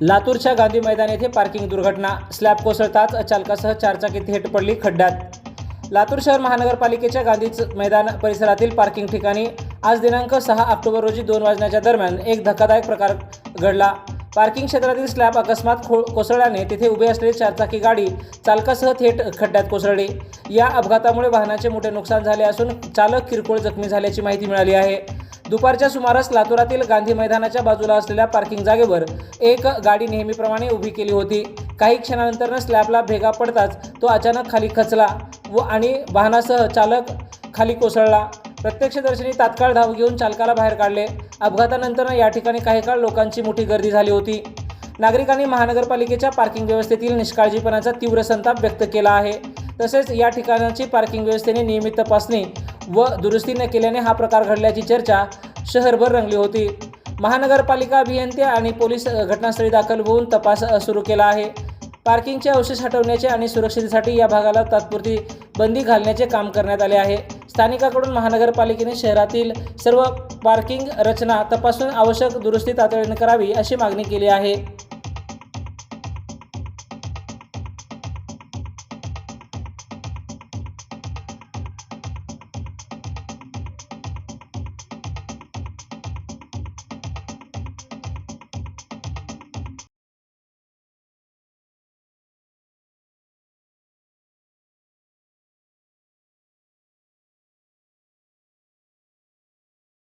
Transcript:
लातूरच्या गांधी मैदान येथे पार्किंग दुर्घटना. स्लॅब कोसळताच चालकासह चारचाकी थेट पडली खड्ड्यात. लातूर शहर महानगरपालिकेच्या गांधी मैदान परिसरातील पार्किंग ठिकाणी आज दिनांक सहा ऑक्टोबर रोजी दोन वाजण्याच्या दरम्यान एक धक्कादायक प्रकार घडला. पार्किंग क्षेत्रातील स्लॅब अकस्मात खो कोसळल्याने तिथे उभी असलेली चारचाकी गाडी चालकासह थेट खड्ड्यात कोसळली. या अपघातामुळे वाहनाचे मोठे नुकसान झाले असून चालक किरकोळ जखमी झाल्याची माहिती मिळाली आहे. दुपारच्या सुमारास लातूरातील गांधी मैदानाच्या बाजूला असलेल्या पार्किंग जागेवर एक गाडी नेहमीप्रमाणे उभी केली होती. काही क्षणानंतर स्लॅबला भेगा पडताच तो अचानक खाली खचला व आणि वाहनासह चालक खाली कोसळला. प्रत्यक्षदर्शनी तात्काळ धाव घेऊन चालकाला बाहेर काढले. अपघातानंतर या ठिकाणी काही काळ लोकांची मोठी गर्दी झाली होती. नागरिकांनी महानगरपालिकेच्या पार्किंग व्यवस्थेतील निष्काळजीपणाचा तीव्र संताप व्यक्त केला आहे. तसेच या ठिकाणाची पार्किंग व्यवस्थेने नियमित तपासणी व दुरुस्ती न केल्याने हा प्रकार घडल्याची चर्चा शहरभर रंगली होती. महानगरपालिका अभियंते आणि पोलीस घटनास्थळी दाखल होऊन तपास सुरू केला आहे. पार्किंगचे अवशेष हटवण्याचे आणि सुरक्षेसाठी या भागाला तात्पुरती बंदी घालण्याचे काम करण्यात आले आहे. स्थानिकाकडून महानगरपालिकेने शहरातील सर्व पार्किंग रचना तपासून आवश्यक दुरुस्ती तातडीने करावी अशी मागणी केली आहे.